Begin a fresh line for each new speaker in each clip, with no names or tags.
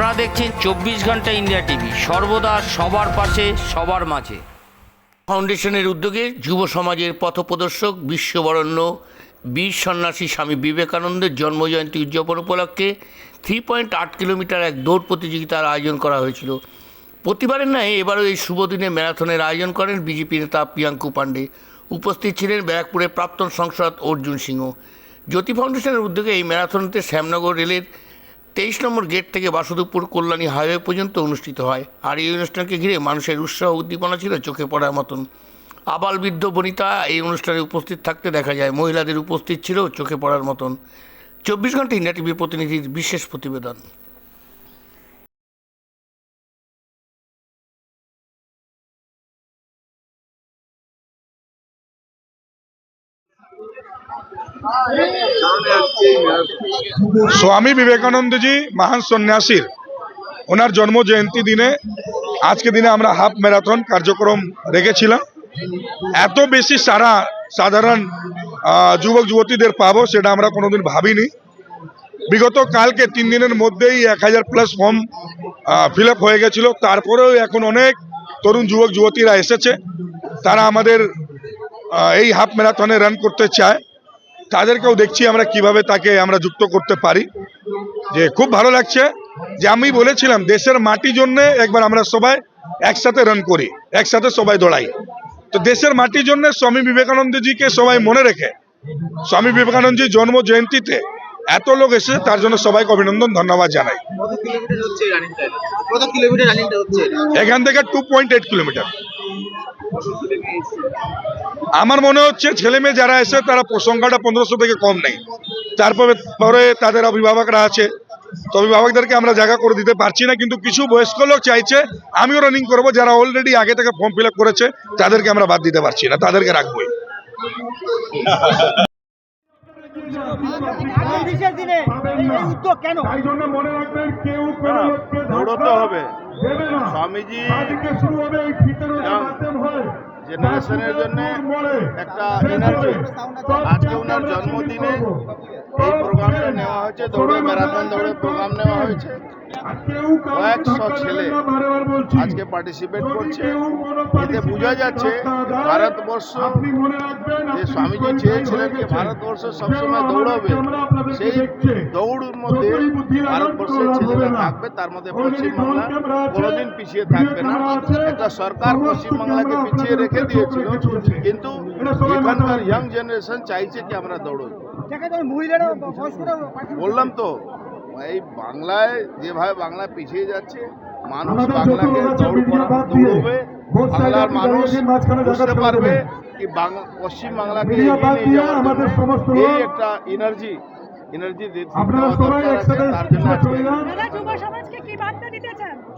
আপনারা দেখছেন চব্বিশ ঘণ্টা ইন্ডিয়া টিভি। সর্বদা সবার পাশে, সবার মাঝে। ফাউন্ডেশনের উদ্যোগে যুব সমাজের পথপ্রদর্শক বিশ্ববরণ্য, বীর সন্ন্যাসী স্বামী বিবেকানন্দের জন্মজয়ন্তী উদযাপন উপলক্ষে থ্রি পয়েন্ট আট কিলোমিটার এক দৌড় প্রতিযোগিতার আয়োজন করা হয়েছিল। প্রতিবারের ন্যায় এবারও এই শুভ দিনে ম্যারাথনের আয়োজন করেন বিজেপি নেতা প্রিয়াঙ্কু পাণ্ডে। উপস্থিত ছিলেন ব্যারাকপুরের প্রাক্তন সংসদ অর্জুন সিংহ। জ্যোতি ফাউন্ডেশনের উদ্যোগে এই ম্যারাথনতে শ্যামনগর রেলের তেইশ নম্বর গেট থেকে বাসুদেবপুর কল্যাণী হাইওয়ে পর্যন্ত অনুষ্ঠিত হয়। আর এই অনুষ্ঠানকে ঘিরে মানুষের উৎসাহ উদ্দীপনা ছিল চোখে পড়ার মতন। আবাল বৃদ্ধ বনিতা এই অনুষ্ঠানে উপস্থিত থাকতে দেখা যায়। মহিলাদের উপস্থিত ছিল চোখে পড়ার মতন। চব্বিশ ঘণ্টা ইন্ডিয়া টিভি প্রতিনিধির বিশেষ প্রতিবেদন।
স্বামী বিবেকানন্দজি, মহান সন্ন্যাসীর। ওনার জন্ম জয়ন্তী দিনে, আজকে দিনে আমরা হাফ ম্যারাথন কার্যক্রম রেখেছিলাম। এত বেশি সারা সাধারণ যুবক, যুবতীদের পাবো সেটা আমরা কোনোদিন ভাবিনি। বিগত কালকে তিন দিনের মধ্যেই এক হাজার প্লাস ফর্ম ফিল হয়ে গেছিল। তারপরেও এখন অনেক তরুণ যুবক, যুবতীরা এসেছে। তারা আমাদের এই হাফ ম্যারাথনে রান করতে চায়। তাদেরকেও দেখছি আমরা কীভাবে তাকে আমরা যুক্ত করতে পারি। যে খুব ভালো লাগছে। যে আমি বলেছিলাম দেশের মাটি জন্য একবার আমরা সবাই একসাথে রান করি একসাথে সবাই দৌড়াই। তো দেশের মাটির জন্য স্বামী বিবেকানন্দজিকে সবাই মনে রেখে স্বামী বিবেকানন্দজির জন্ম জয়ন্তীতে এত লোক এসে তার জন্য সবাইকে অভিনন্দন ধন্যবাদ জানাই? এখান থেকে টু পয়েন্ট এইট কিলোমিটার। আমার মনে হচ্ছে ছেলে মেয়ে যারা এসে তারা সংখ্যাটা পনেরোশো থেকে কম নেই। তারপরে, পরে তাদের অভিভাবকরা আছে। তো অভিভাবকদেরকে আমরা জায়গা করে দিতে পারছি না, কিন্তু কিছু বয়স্ক লোক চাইছে, আমিও রানিং করব, যারা অলরেডি আগে থেকে ফর্ম ফিল করেছে, তাদেরকে আমরা বাদ দিতে পারছি না, তাদেরকে রাখবোই।
দিনে এই এই উদ্যোগ কেন?
দৌড়তে হবে। স্বামীজি জেনারেশনের জন্য একটা এনার্জি আজকে ওনার জন্মদিনে এই প্রোগ্রামটা নেওয়া হয়েছে দৌড়ে ম্যারাথন দৌড়ে প্রোগ্রাম নেওয়া হয়েছে। কয়েকশো ছেলে আজকে পার্টিসিপেট করছে। এতে বোঝা যাচ্ছে ভারতবর্ষ যে স্বামীজি চেয়েছিলেন যে ভারতবর্ষ সবসময় দৌড়বে সেই দৌড়ের মধ্যে ভারতবর্ষের ছেলেরা থাকবে তার মধ্যে পশ্চিমবাংলা কোনোদিন পিছিয়ে থাকবে না। একটা সরকার পশ্চিমবাংলাকে পিছিয়ে রেখে দিয়েছিল কিন্তু এখানকার ইয়াং জেনারেশন চাইছে কি আমরা দৌড়ই। বললাম তো এই বাংলায় যেভাবে বাংলা পিছিয়ে যাচ্ছে মানুষ বাংলাকে দৌড় দৌড়বে বাংলার মানুষ বুঝতে পারবে কি বাংলা পশ্চিম বাংলাকে এই একটা এনার্জি এনার্জি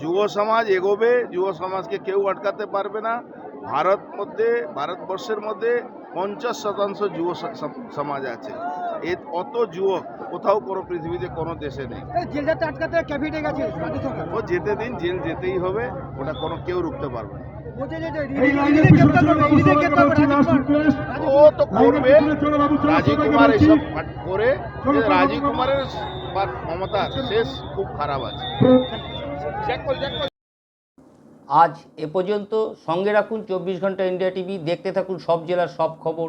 যুব
সমাজ এগোবে যুব সমাজকে কেউ আটকাতে পারবে না। ভারত মধ্যে ভারতবর্ষের মধ্যে পঞ্চাশ শতাংশ যুব সম- সমাজ আছে। এ অত যুবক কোথাও কোনো পৃথিবীতে কোনো দেশে নেই।
জেলটা আটকাতে ক্যাবিনেটে গেছে
ও যেতে দিন জেল যেতেই হবে ওটা কোনো কেউ রুখতে পারবে না। ও তো করবে রাজীব কুমার এসব করে রাজীব কুমারের বা ক্ষমতা শেষ খুব খারাপ আছে।
আজ এ পর্যন্ত সঙ্গে রাখুন চব্বিশ ঘণ্টা ইন্ডিয়া টিভি দেখতে থাকুন সব জেলার সব খবর।